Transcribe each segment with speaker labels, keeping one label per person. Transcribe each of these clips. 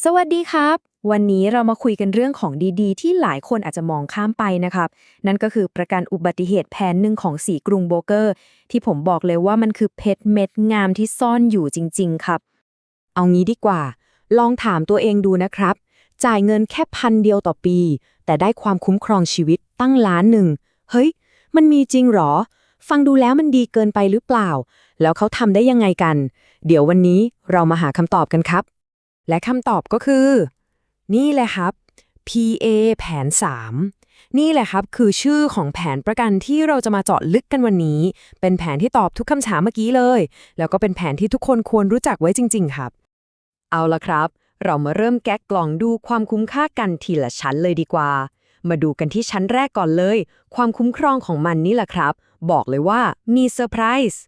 Speaker 1: สวัสดีครับ วันนี้เรามาคุยกันเรื่องของดีๆ ที่หลายคนอาจจะมองข้ามไปนะครับ นั่นก็คือประกันอุบัติเหตุแผนหนึ่งของสีกรุงโบรเกอร์ ที่ผมบอกเลยว่ามันคือเพชรเม็ดงามที่ซ่อนอยู่จริง ๆ ครับ
Speaker 2: เอางี้ดีกว่า ลองถามตัวเองดูนะครับ จ่ายเงินแค่พันเดียวต่อปี แต่ได้ความคุ้มครองชีวิตตั้งล้านหนึ่งเฮ้ย มันมีจริงหรอ ฟังดูแล้วมันดีเกินไปหรือเปล่า แล้วเขาทำได้ยังไงกัน เดี๋ยววันนี้เรามาหาคำตอบกันครับ และคำตอบก็คือ นี่แหละครับ PA แผน 3 นี่แหละครับคือชื่อของแผนประกันที่เราจะมาเจาะลึกกันวันนี้ เป็นแผนที่ตอบทุกคำถามเมื่อกี้เลย แล้วก็เป็นแผนที่ทุกคนควรรู้จักไว้จริง ๆ ครับ เอาละครับ เรามาเริ่มแกะกล่องดูความคุ้มค่ากันทีละชั้นเลยดีกว่า มาดูกันที่ชั้นแรกก่อนเลย ความคุ้มครองของมันนี่แหละครับ บอกเลยว่ามีเซอร์ไพรส์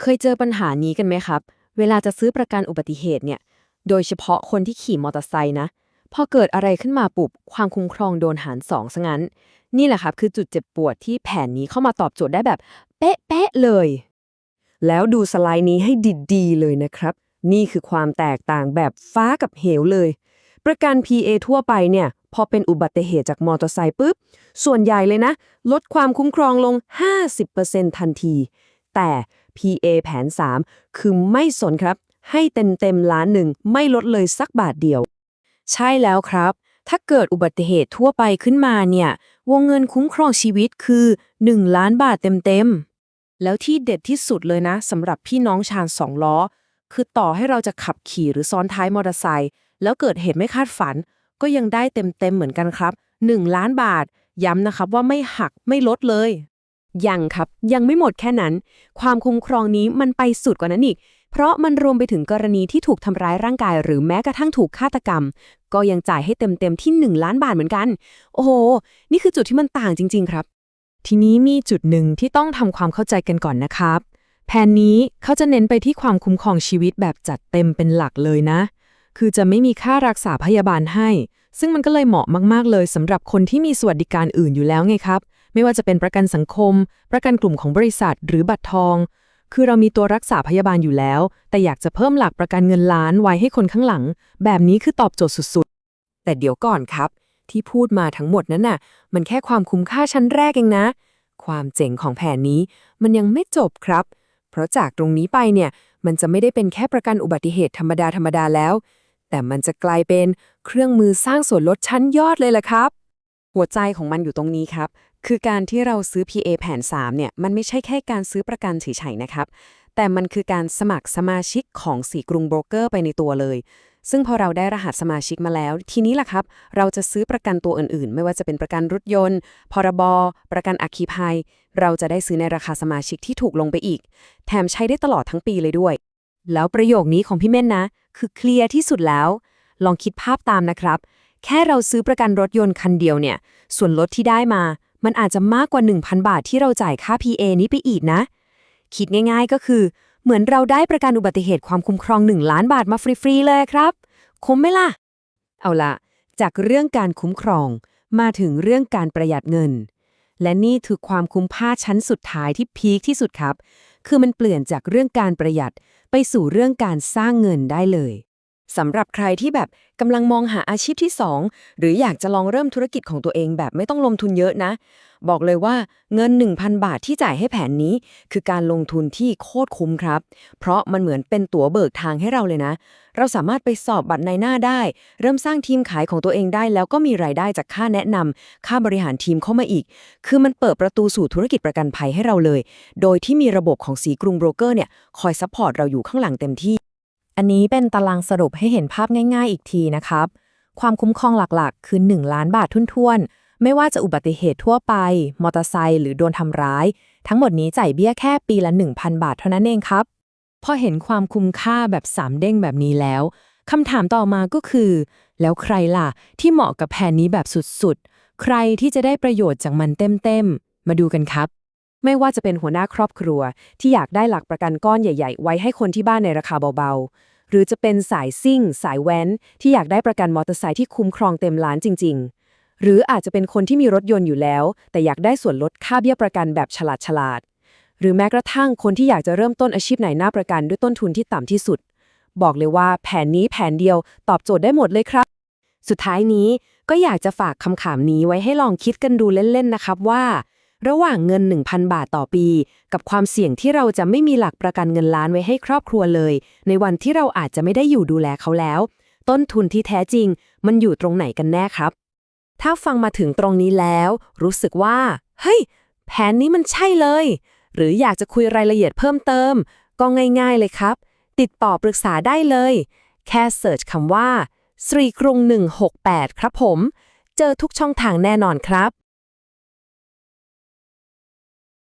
Speaker 2: เคยเจอปัญหานี้กันไหมครับ เวลาจะซื้อประกันอุบัติเหตุเนี่ย โดยเฉพาะคนที่ขี่มอเตอร์ไซค์นะ พอเกิดอะไรขึ้นมาปุบ ความคุ้มครองโดนหารสองซะงั้น นี่แหละครับคือจุดเจ็บปวดที่แผนนี้เข้ามาตอบโจทย์ได้แบบ เป๊ะๆเลย แล้วดูสไลด์นี้ให้ดีๆเลยนะครับ นี่คือความแตกต่างแบบฟ้ากับเหวเลย ประกัน PA ทั่วไปเนี่ย พอเป็นอุบัติเหตุจากมอเตอร์ไซค์ปุ๊บ ส่วนใหญ่เลยนะ ลดความคุ้มครองลง 50%ทันที แต่ PA แผน 3 คือไม่สนครับ ให้เต็มเต็มๆล้านหนึ่งไม่ลดเลยสักบาทเดียว ใช่แล้วครับ ถ้าเกิดอุบัติเหตุทั่วไปขึ้นมาเนี่ย วงเงินคุ้มครองชีวิตคือ 1 ล้านบาทเต็มๆ แล้วที่เด็ดที่สุดเลยนะสำหรับพี่น้องชาญสองล้อ คือต่อให้เราจะขับขี่หรือซ้อนท้ายมอเตอร์ไซค์แล้วเกิดเหตุไม่คาดฝัน ก็ยังได้เต็มๆเหมือนกันครับ 1 ล้านบาท ย้ำนะครับว่าไม่หักไม่ลดเลย ยังครับ ยังไม่หมดแค่นั้น ความคุ้มครองนี้มันไปสุดกว่านั้นอีก เพราะมันรวมไปถึงกรณีที่ถูกทำร้ายร่างกาย หรือแม้กระทั่งถูกฆาตกรรม ก็ยังจ่ายให้เต็มๆที่ 1 ล้านบาทเหมือนกัน โอ้โห นี่คือจุดที่มันต่างจริง ๆ ครับ ทีนี้มีจุดหนึ่งที่ต้องทำความเข้าใจกันก่อนนะครับ แผนนี้เขาจะเน้นไปที่ความคุ้มครองชีวิตแบบจัดเต็มเป็นหลักเลยนะ คือจะไม่มีค่ารักษาพยาบาลให้ ซึ่งมันก็เลยเหมาะมากๆเลยสำหรับคนที่มีสวัสดิการอื่นอยู่แล้วไงครับ ไม่ว่าจะเป็นประกันสังคม ประกันกลุ่มของบริษัท หรือบัตรทอง คือเรามีตัวรักษาพยาบาลอยู่แล้ว แต่อยากจะเพิ่มหลักประกันเงินล้านไว้ให้คนข้างหลัง แบบนี้คือตอบโจทย์สุดๆ แต่เดี๋ยวก่อนครับ ที่พูดมาทั้งหมดนั้นน่ะ มันแค่ความคุ้มค่าชั้นแรกเองนะ ความเจ๋งของแผนนี้ มันยังไม่จบครับ เพราะจากตรงนี้ไปเนี่ยมันจะไม่ได้เป็นแค่ประกันอุบัติเหตุธรรมดาธรรมดาแล้ว แต่มันจะกลายเป็นเครื่องมือสร้างส่วนลดชั้นยอดเลยล่ะครับ หัวใจของมันอยู่ตรงนี้ครับ คือการที่เราซื้อ PA แผน 3 เนี่ย มันไม่ใช่แค่การซื้อประกันเฉยๆนะครับ แต่มันคือการสมัครสมาชิกของสีกรุงโบรกเกอร์ไปในตัวเลย ซึ่งพอเราได้รหัสสมาชิกมาแล้ว ทีนี้ล่ะครับ เราจะซื้อประกันตัวอื่นๆ ไม่ว่าจะเป็นประกันรถยนต์ พรบ ประกันอัคคีภัย เราจะได้ซื้อในราคาสมาชิกที่ถูกลงไปอีก แถมใช้ได้ตลอดทั้งปีเลยด้วย แล้วประโยคนี้ของพี่เม่นนะ คือเคลียร์ที่สุดแล้ว ลองคิดภาพตามนะครับ แค่เราซื้อประกันรถยนต์คันเดียวเนี่ย ส่วนลดที่ได้มา มันอาจจะมากกว่า 1,000 บาทที่เราจ่ายค่า PA นี้ไปอีกนะ คิดง่าย ๆก็คือ เหมือนเราได้ประกันอุบัติเหตุความคุ้มครอง 1 ล้านบาทมาฟรี ๆ เลยครับ คุ้มไหมล่ะ เอาละจากเรื่องการคุ้มครอง มาถึงเรื่องการประหยัดเงิน และนี่คือความคุ้มค่าชั้นสุดท้ายที่พีคที่สุดครับ คือมันเปลี่ยนจากเรื่องการประหยัดไปสู่เรื่องการสร้างเงินได้เลย สำหรับใครที่แบบกำลังมองหาอาชีพที่ 2 หรืออยากจะลองเริ่มธุรกิจของตัวเองแบบไม่ต้องลงทุนเยอะนะ บอกเลยว่าเงิน 1,000 บาทที่จ่ายให้แผนนี้ คือการลงทุนที่โคตรคุ้มครับ เพราะมันเหมือนเป็นตั๋วเบิกทางให้เราเลยนะ เราสามารถไปสอบบัตรในหน้าได้ เริ่มสร้างทีมขายของตัวเองได้ แล้วก็มีรายได้จากค่าแนะนำค่าบริหารทีมเข้ามาอีก คือมันเปิดประตูสู่ธุรกิจประกันภัยให้เราเลย โดยที่มีระบบของสีกรุงโบรกเกอร์เนี่ยคอยซัพพอร์ตเราอยู่ข้างหลังเต็มที่ อันนี้เป็นตารางสรุปให้เห็นภาพง่าย ๆ อีกทีนะครับ ความคุ้มครองหลักๆ คือ 1 ล้านบาททุ่นๆ ไม่ว่าจะอุบัติเหตุทั่วไป มอเตอร์ไซค์หรือโดนทำร้าย ทั้งหมดนี้จ่ายเบี้ยแค่ปีละ 1,000 บาทเท่านั้นเองครับ พอเห็นความคุ้มค่าแบบสามเด้งแบบนี้แล้วคำถามต่อมาก็คือ แล้วใครล่ะ ที่เหมาะกับแผนนี้แบบสุดๆ ใครที่จะได้ประโยชน์จากมันเต็มๆ มาดูกันครับ ไม่ว่าจะเป็นหัวหน้าครอบครัว ที่อยากได้หลักประกันก้อนใหญ่ ๆ ไว้ให้คนที่บ้านในราคาเบาๆ หรือจะเป็นสายซิ่ง สายแว้น ที่อยากได้ประกันมอเตอร์ไซค์ที่คุ้มครองเต็มล้านจริง ๆ หรืออาจจะเป็นคนที่มีรถยนต์อยู่แล้ว แต่อยากได้ส่วนลดค่าเบี้ยประกันแบบฉลาดฉลาดๆหรือแม้กระทั่งคนที่อยากจะเริ่มต้นอาชีพไหนหน้าประกันด้วยต้นทุนที่ต่ำที่สุด บอกเลยว่าแผนนี้แผนเดียวตอบโจทย์ได้หมดเลยครับ สุดท้ายนี้ก็อยากจะฝากคำถามนี้ไว้ให้ลองคิดกันดูเล่นๆนะครับว่า ระหว่างเงิน 1,000 บาทต่อปี กับความเสี่ยงที่เราจะไม่มีหลักประกันเงินล้านไว้ให้ครอบครัวเลย ในวันที่เราอาจจะไม่ได้อยู่ดูแลเขาแล้ว ต้นทุนที่แท้จริง มันอยู่ตรงไหนกันแน่ครับ ถ้าฟังมาถึงตรงนี้แล้ว รู้สึกว่า เฮ้ย แผนนี้มันใช่เลย หรืออยากจะคุยรายละเอียดเพิ่มเติม ก็ง่าย ๆเลยครับ ติดต่อปรึกษาได้เลย แค่เสิร์ชคำว่าสรีกรุง 168 ครับผม เจอทุกช่องทางแน่นอนครับ